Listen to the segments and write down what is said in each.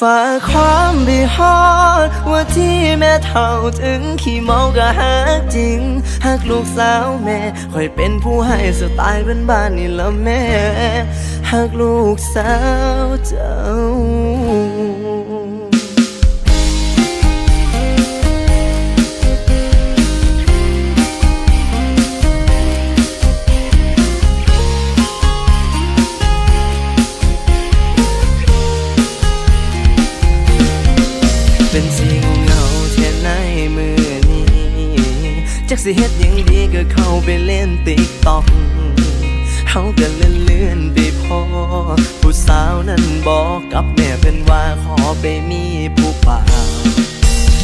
ฝากความไปฮอดว่าที่แม่เท่าถึงขี้เมาก็หักจริงหักลูกสาวแม่คอยเป็นผู้ให้สไตล์เป็นบ้านนี่ละแม่หักลูกสาวเจ้า จักสิเฮ็ดยังดีก็เข้าไปเล่นติ๊กต็อกเฮาก็เล่นเลื่อนไปพอ ผู้สาวนั้นบอกกับแม่เป็นว่าขอไปมีผู้ป่าว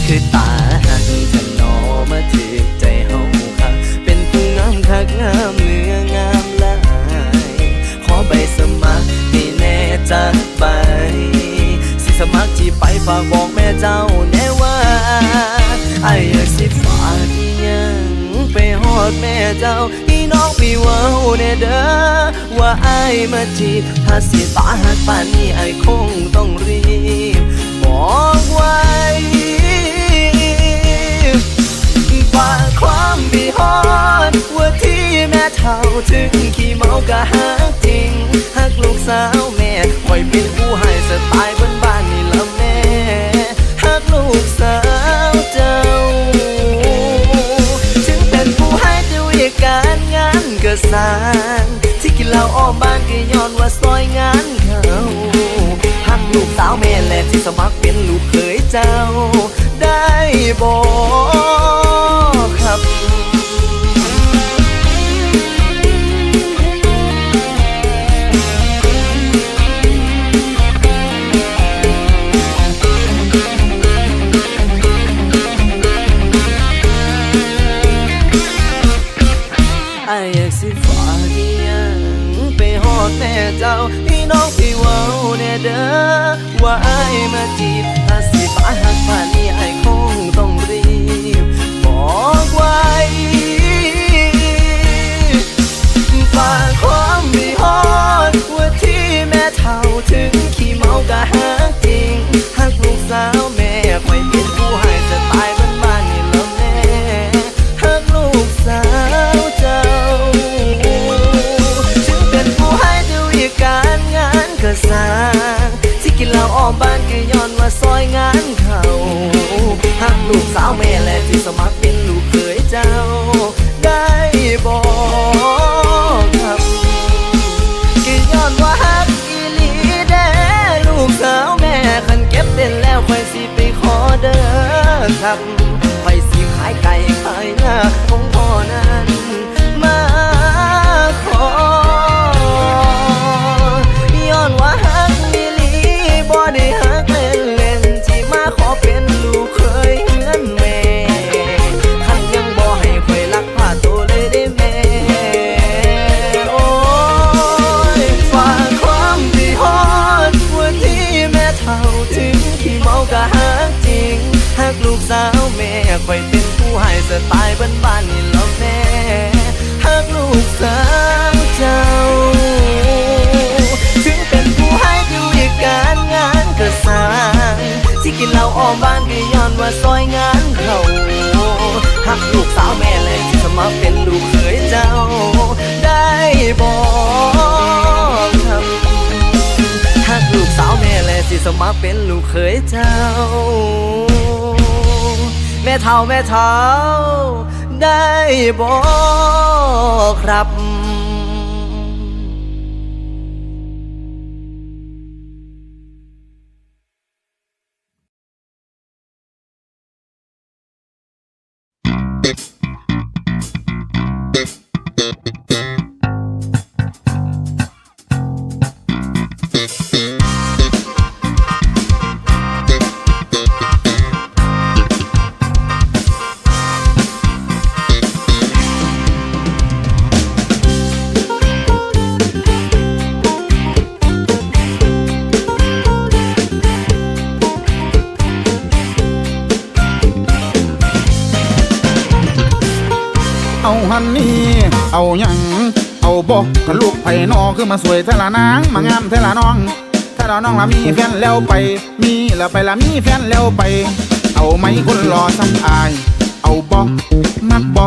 คือตาหักถนอมาถึกใจเฮาค่ะ เป็นผู้งามคักงามเนื้องามลาย ขอใบสมัครให้แน่จักไป สิสมัครที่ไปฝากบอกแม่เจ้าแน่ว่าไอ้อยากสิฝาก ไปฮอดแม่เจ้าพี่น้องพี่ว้าแน่เด้อว่าไอ้มาจีบถ้าสิตาหักป่านนี้ไอ้คงต้องรีบบอกไว้ฝากความบีฮอดว่าที่แม่เท่าถึงขี้เมาก็หักจริงหักลูกสาวแม่คอยเป็นผู้ให้สไตล์ สาง ที่กินเหล้าอ้อมบ้านก็ย้อนว่าซอยงานเขา ครับค่อยสิขายไก่ขายหน้า สมัครเป็นลูกเขยเจ้า แม่เท่าแม่เท่าได้บอกครับ เอาหยังเอาบอกกับลูกไผ่นอคือมาสวยเทละนางมางามเทละน้อง ถ้าเราน้องละมีแฟนแล้วไป มีล้วไปละมีแฟนแล้วไป เอาไหมคนรอซ้ำอาย เอาบอมักบอ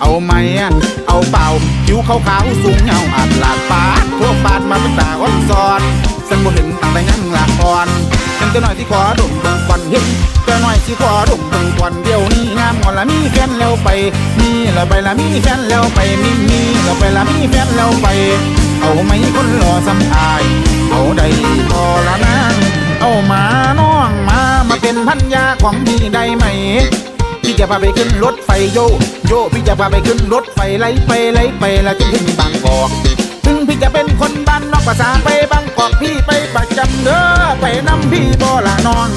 เอาไหมอะเอาเปล่าผิวขาวขาวๆสูงเงาอาดลาดปาดทั่วปาดมาเป็นตาอ่อนซอนสันบ่เห็นตั้งแต่ยังละอ่อนยังจะหน่อยที่ขอดมเบิ่งก่อนเห็นจะหน่อยที่ขอดมเบิ่งก่อนเดียวนี้ ละมีแฟนแล้วไป มีแล้วไปละมีแฟนแล้วไป มีมีแล้วไปละมีแฟนแล้วไป เอาไหมคนรอซ้ำอาย เอาได้พอละนะเอามาน้องมามาเป็นพันยาของพี่ได้ไหมพี่จะพาไปขึ้นรถไฟโยโยพี่จะพาไปขึ้นรถไฟไล่ไปไล่ไปแล้วจะถึงบางกอกถึงพี่จะเป็นคนบ้านนอกภาษาไปบางกอกพี่ไปประจำเด้อไปน้ำพี่บ่ละน้อง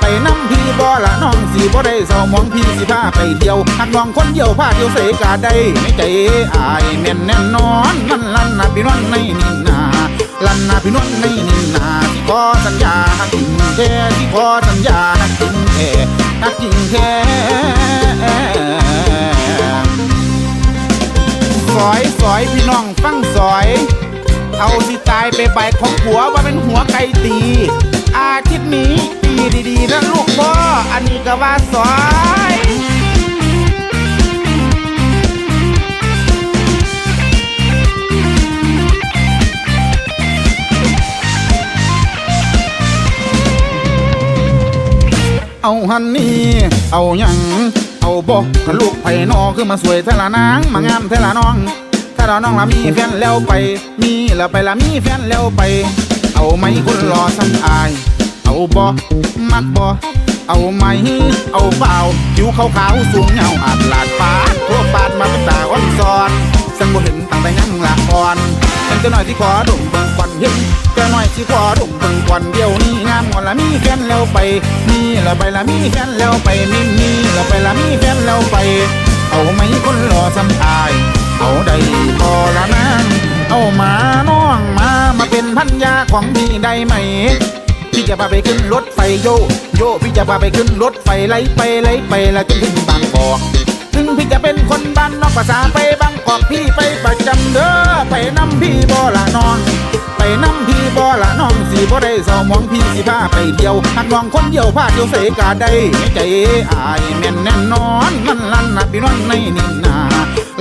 ไปน้ำพี่บ่ละน้อง บ่ได้เศร้ามองพี่สิพาไปเที่ยวหักน้องคนเดียวพาเที่ยวเสกาได้ในใจอายแน่นแน่นอนมันลั่นนะพี่น้องในนินนาลั่นนะพี่น้องในนินนาที่ขอสัญญาหักจริงแท้ที่ขอสัญญาหักจริงแท้หักจริงแท้สอยสอยพี่น้องฟังสอย เอาสิตายไปใบของผัวว่าเป็นหัวไก่ตี อาทิตย์นี้ตีดีๆนะลูกพ่อ อันนี้ก็ว่าสอยเอาฮันนี่ เอายัง เอาบอกลูกไผ่นอคือมาสวยเทละนาง มางามเทละน้อง ถ้าเราน้องละมีแฟนแล้วไป มีแล้วไปละมีแฟนแล้วไป เอาไหมคนรอซ้ำอาย เอาบอมักบอเอาไหม เอาเปล่าผิวขาวขาวๆสูงเงาอาดลาดปาดทั่วปาดมาเป็นตาอ่อนซอนสังบ่เห็นตั้งแต่ยังละอ่อนยังจะหน่อยที่ขอดมเบิ่งก่อนเห็นจะหน่อยที่ขอดมเบิ่งก่อนเดี๋ยวนี้งามงอนละมีแฟนแล้วไป มีแล้วไปละมีแฟนแล้วไปมีมีแล้วไปละมีแฟนแล้วไป เอาไหมคนรอซ้ำอาย เอาได้พอละนะเอามาน้องมามาเป็นพันยาของพี่ได้ไหมพี่จะพาไปขึ้นรถไฟโยโยพี่จะพาไปขึ้นรถไฟไล่ไปไล่ไปแล้วจนถึงบางกอกถึงพี่จะเป็นคนบ้านนอกภาษาไปบางกอกพี่ไปประจำเด้อไปน้ำพี่บ่ละน้องไปน้ำพี่บ่ละน้องสีบ่ได้เศร้ามองพี่สิพาไปเที่ยวหักน้องคนเดียวพาเที่ยวเสกาได้ในใจอายแม่นแน่นอนมันลั่นนะพี่น้องในนินนา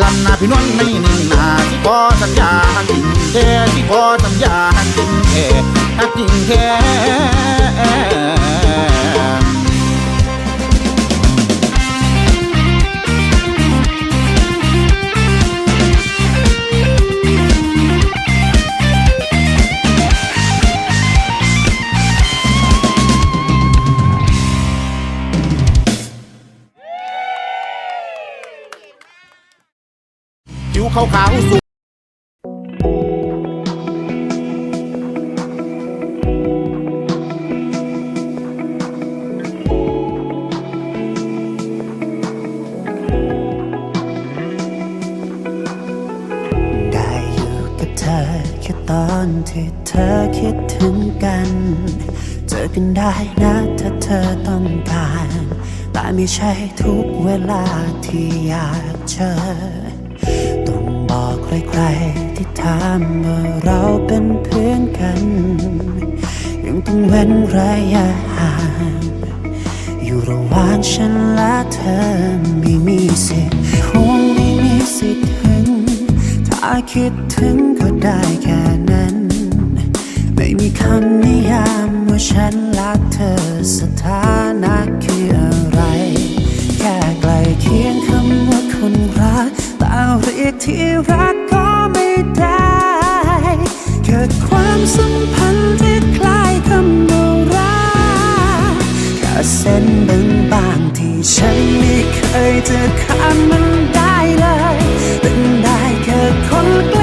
ลันนะพี่นวลในหนึ่งนาที่พอสัญญาหักจริงแท้ที่พอสัญญาหักจริงแท้หักจริงแท้ ผิวขาวขาวสูงได้อยู่กับเธอแค่ตอนที่เธอคิดถึงกัน เจอกันได้นะถ้าเธอต้องการ แต่ไม่ใช่ทุกเวลาที่อยากเจอ บอกใครๆที่ถามว่าเราเป็นเพื่อนกัน ยังต้องเว้นระยะห่างอยู่ระหว่างฉันและเธอไม่มีสิทธิ์คงไม่มีสิทธิ์ถึง ถ้าคิดถึงก็ได้แค่นั้น ไม่มีคำนิยามว่าฉันรักเธอสถานะคืออะไร แค่ใกล้เคียงคำว่าคนรักแต่เรียกที่รัก ดความสัมพันธ์ที่คล้ายคำว่ารักแค่เส้นบางบางๆที่ฉันไม่เคยจะข้ามมันได้เลยเป็นได้แค่คนใกล้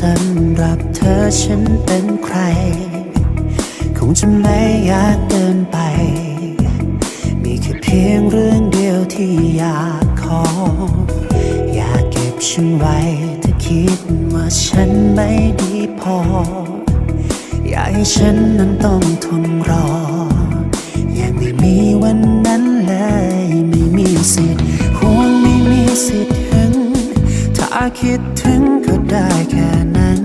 สำหรับเธอฉันเป็นใคร คงจะไม่ยากเกินไป มีแค่เพียงเรื่องเดียวที่อยากขอ อยากเก็บฉันไว้ถ้าคิดว่าฉันไม่ดีพอ อยากให้ฉันนั้นต้องทนรอ ยังไม่มีวันนั้นเลย ไม่มีสิทธิ์ห่วงไม่มีสิทธิ์หึง ถ้าคิดถึง ได้แค่นั้น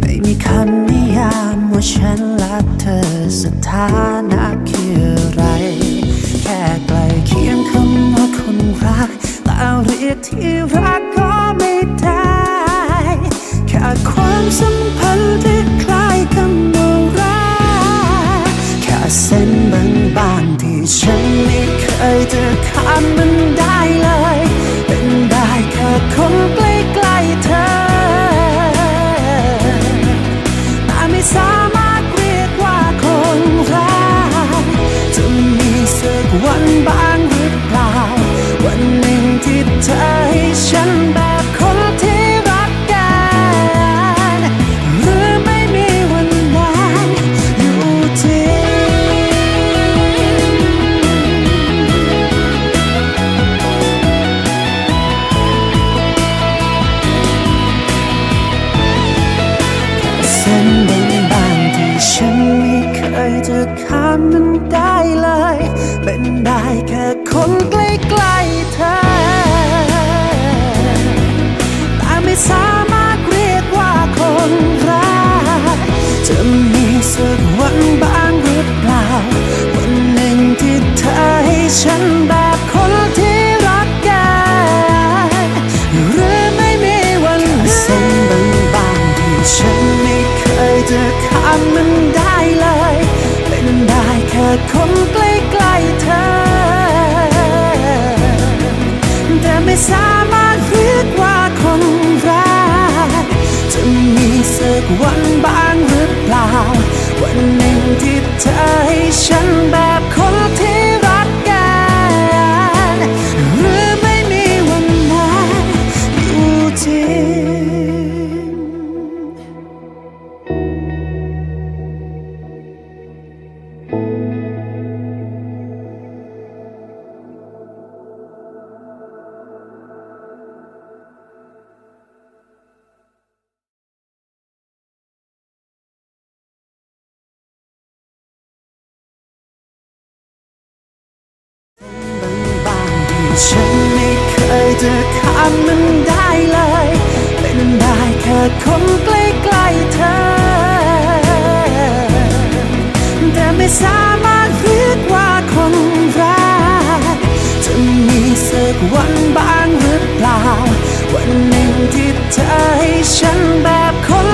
ไม่มีคำนิยามว่าฉันรักเธอสถานะคืออะไร แค่ใกล้เคียงคำว่าคนรักแต่เรียกที่รัก กวันบ้างหรือเปล่า วันหนึ่งที่เธอให้ฉันบบคน ฉันไม่เคยจะข้ามมันได้เลย เป็นได้แค่คนใกล้ๆเธอ แต่ไม่สามารถเรียกว่าคนรักจะมีสักวันบ้างหรือเปล่า วันหนึ่งที่เธอให้ฉันแบบคน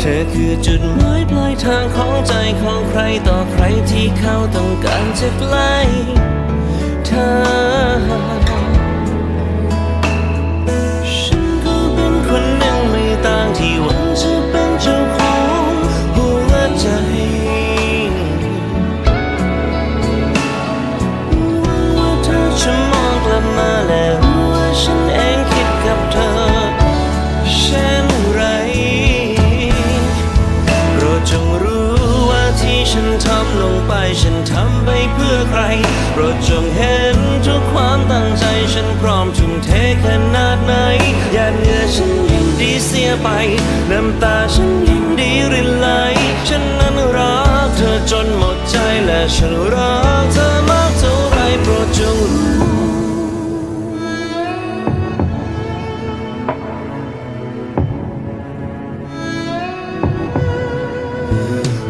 เธอคือจุดหมายปลายทางของใจของใครต่อใครที่เขาต้องการจะใกล้เธอ ฉันก็เป็นคนหนึ่งไม่ต่างที่วัน ฉันทำไปเพื่อใคร โปรดจงเห็นทุกความตั้งใจฉันพร้อมทุ่มเทขนาดไหนหยาดเหงื่อฉันยิ่งดีเสียไป น้ำตาฉันยิ่งดีรินไหล ฉันนั้นรักเธอจนหมดใจและฉันรักเธอมากเท่าไรโปรดจงรู้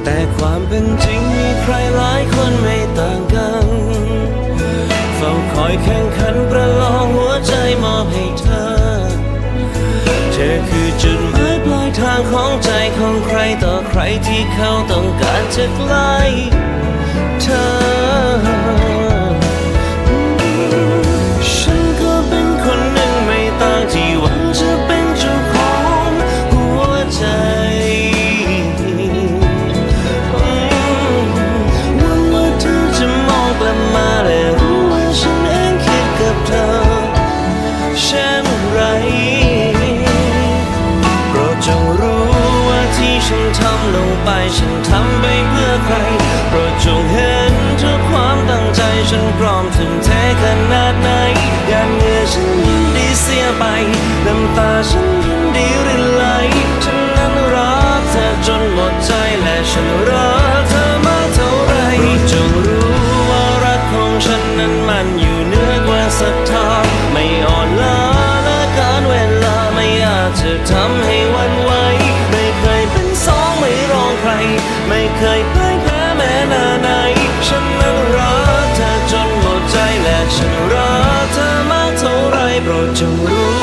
แต่ความเป็นจริงมีใครหลาย อยแข่งขันประลองหัวใจมอบให้เธอ เธอคือจุดหมายปลายทางของใจของใครต่อใครที่เขาต้องการจะใกล้เธอ ใครโปรดจงเห็นทุกความตั้งใจฉันพร้อมทุ่มเทขนาดไหนยานเงื่อฉันยินดีเสียไปน้ำตาฉันยินดีรินไหลฉันนั้นรักเธอจนหมดใจและฉันรัก จงรู้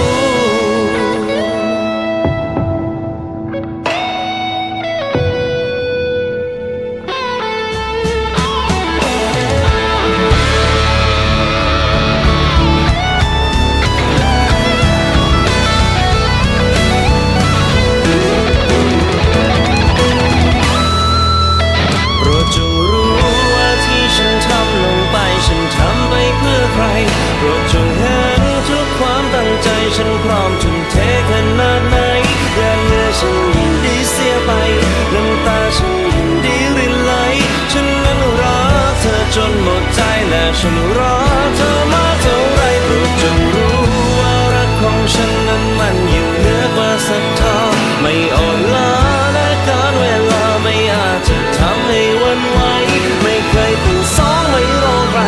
ฉันรักเธอมาเท่าไรโปรดจงรู้ว่ารักของฉันนั้นมันอยู่เหนือกว่าศรัทธาไม่อ่อนล้าและการเวลาไม่อาจจะทำให้วันไหวไม่เคยเป็นสองไม่รอใคร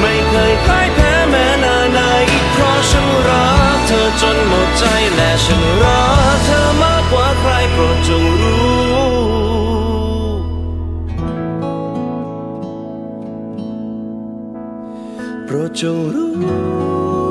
ไม่เคยพ่ายแพ้แม้นาไหนเพราะฉันรักเธอจนหมดใจและฉันรักเธอมากกว่าใครโปรดจง โปรดจงรู้